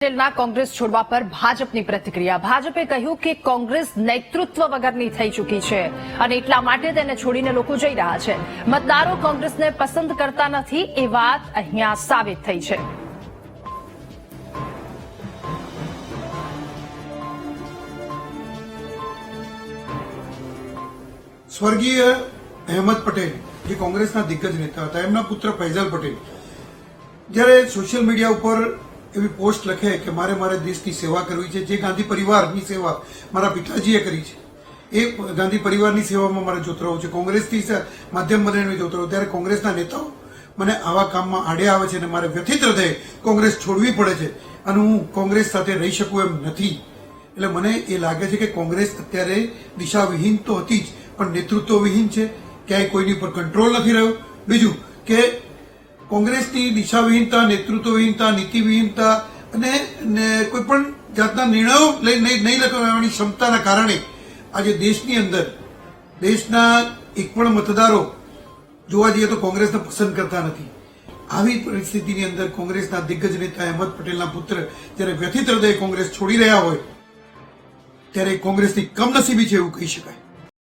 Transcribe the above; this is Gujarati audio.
પટેલના કોંગ્રેસ છોડવા પર ભાજપની પ્રતિક્રિયા. ભાજપે કહ્યું કે કોંગ્રેસ નેતૃત્વ વગરની થઈ ચૂકી છે અને એટલા માટે તેને છોડીને લોકો જઈ રહ્યા છે. મતદારો કોંગ્રેસને પસંદ કરતા નથી એ વાત અહીંયા સાબિત થઈ છે. સ્વર્ગીય અહેમદ પટેલ, જે કોંગ્રેસના દિગ્ગજ નેતા હતા, એમના પુત્ર ફૈઝલ પટેલ, જ્યારે સોશિયલ મીડિયા ઉપર એવી પોસ્ટ લખે કે મારે મારે દેશની સેવા કરવી છે. જે ગાંધી પરિવારની સેવા મારા પિતાજીએ કરી છે. એ ગાંધી પરિવારની સેવામાં મારે જોતરાવું છે. કોંગ્રેસથી માધ્યમ બનીને જોતરાવું ત્યારે કોંગ્રેસના નેતાઓ મને આવા કામમાં આડે આવે છે અને મારે વ્યથિત હૃદય કોંગ્રેસ છોડવી પડે છે અને હું કોંગ્રેસ સાથે રહી શકું એમ નથી. એટલે મને એ લાગે છે કે કોંગ્રેસ અત્યારે દિશાવિહીન તો હતી જ, પણ નેતૃત્વવિહીન છે. ક્યાંય કોઈની પર કંટ્રોલ નથી રહ્યો. બીજું કે કોંગ્રેસની દિશાવિહીનતા, નેતૃત્વવિહીનતા, નીતિવિહીનતા અને કોઈ પણ જાતના નિર્ણયો નહીં લેવાની ક્ષમતાના કારણે આજે દેશની અંદર દેશના એક પણ મતદારો જોવા જઈએ તો કોંગ્રેસને પસંદ કરતા નથી. આવી પરિસ્થિતિની અંદર કોંગ્રેસના દિગ્ગજ નેતા અહેમદ પટેલના પુત્ર જ્યારે વ્યથિત હૃદય કોંગ્રેસ છોડી રહ્યા હોય, ત્યારે કોંગ્રેસની કમનસીબી છે એવું કહી શકાય.